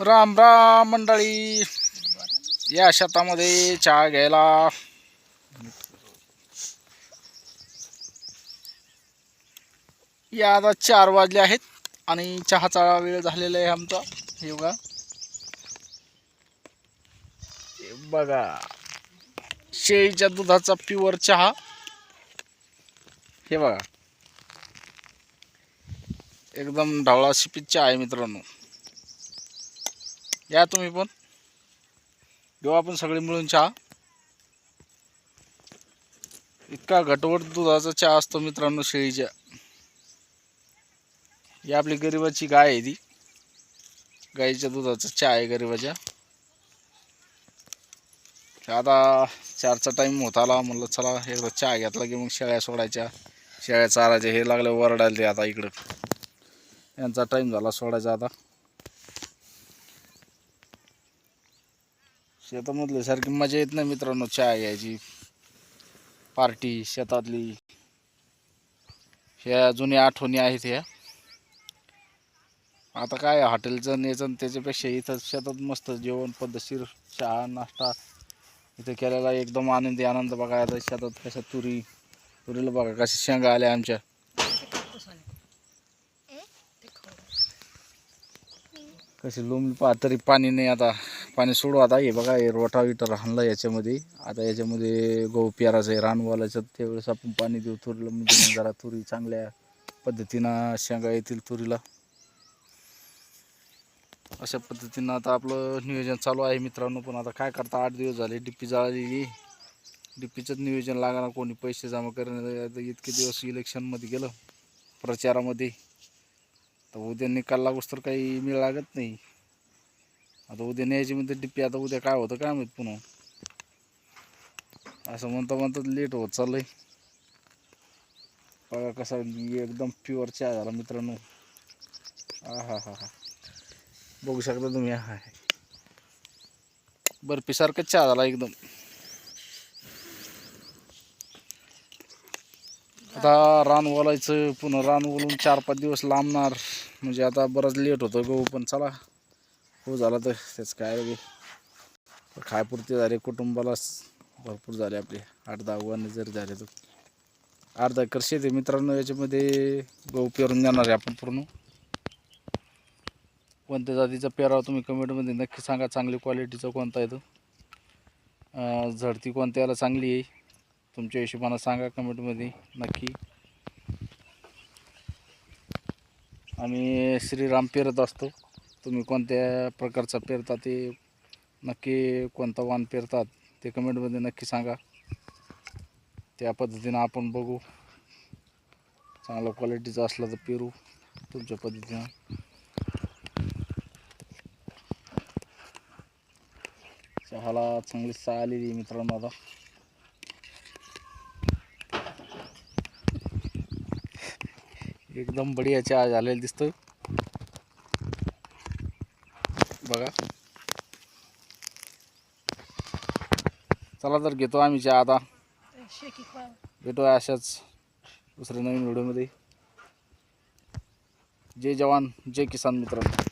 राम राम मंडळी. या शेतामध्ये चहा घ्यायला. या आता चार वाजले आहेत आणि चहाचा वेळ झालेला आहे आमचा. हे बघा. बघा. शेळीच्या दुधाचा प्युअर चहा. हे बघा. एकदम ढवळा शिपीत आहे मित्रांनो. या तुम्ही पण. घेऊ आपण सगळे मिळून चहा. इतका घटवट दुधाचा चहा असतो मित्रांनो शेळीच्या. ही आपली गरिबाची गाय आहे ती. गाईच्या दुधाचा चहा आहे गरिबाच्या. आता चारचा टाईम होत आला. म्हणलं चला एकदा चहा घेतला की मग शेळ्या सोडायच्या. शेळ्या चारायच्या. हे लागलं वरडायला ते आता इकडं. यांचा टाईम झाला सोडायचा आता. शेतामधले सारखी मजा येत नाही मित्रांनो चहा घ्यायची पार्टी शेतातली. ह्या जुन्या आठवणी आहेत ह्या. आता काय हॉटेलचं न्यायचं आणि त्याच्यापेक्षा इथं शेतात मस्त जेवण पद्धतशीर चहा नाश्ता इथं केलेला एकदम आनंदी आनंद बघा आता शेतात कशा तुरी तुरीला बघा कशा शेंगा आल्या आमच्या. कशी लोंबली पा तरी पाणी नाही आता. पाणी सोडू आता. हे बघा हे रोटा विटर हाणला याच्यामध्ये. आता याच्यामध्ये गहू पेराचं आहे रानवालाचं त्यावेळेस आपण पाणी देऊ तुरीला. म्हणजे जरा तुरी चांगल्या पद्धतीनं शेंगा येतील तुरीला. अशा पद्धतीनं आता आपलं नियोजन चालू आहे मित्रांनो. पण आता काय करता आठ दिवस झाले. डिप्पी जाळलेली डिप्पीचंच नियोजन लागणार कोणी पैसे जमा करण्यात इतके दिवस इलेक्शनमध्ये गेलं. प्रचारामध्ये. तर उद्या निकाल लागूस तर काही मिळ लागत नाही. आता उद्या न्यायची म्हणते डिप्पी आता उद्या काय होतं काय माहीत पुन्हा. असं म्हणता म्हणता लेट होत चाललंय. बघा कसा एकदम प्युअर चहा झाला मित्रांनो. हा हा हा हा. बघू शकता तुम्ही. हा बर्फीसारखं चहा झाला एकदम. आता रान ओलायचं पुन्हा रान ओलून चार पाच दिवस लांबणार. म्हणजे आता बराच लेट होतं गहू पण चला. हो झाला तर त्याच काय खायपुरते झाले कुटुंबाला भरपूर झाले आपले. आठ दहा वाने जरी झाले तर. अर्धा एकर शेती आहे मित्रांनो याच्यामध्ये गहू पेरून देणार आहे आपण पूर्ण. कोणत्या जातीचा पेरावा तुम्ही कमेंटमध्ये नक्की सांगा. चांगली क्वालिटीचा कोणता आहे तो? झडती कोणत्या याला चांगली आहे? तुमच्या हिशोबानं सांगा कमेंटमध्ये नक्की. आम्ही श्रीराम पेरत असतो. तुम्ही कोणत्या प्रकारचा पेरता ते नक्की कोणता वाण पेरतात ते कमेंटमध्ये नक्की सांगा. त्या पद्धतीनं आपण बघू. चांगलं क्वालिटीचं असलं तर पेरू तुमच्या पद्धतीनं. चहाला चांगली सहा आलेली आहे मित्रांनो आता. एकदम बढिया चहा झालेला दिसतोय. बघा. चला तर घेतो आम्ही चहा आता. भेटू अशाच दुसऱ्या नवीन व्हिडिओमध्ये. जय जवान जय किसान मित्रांनो.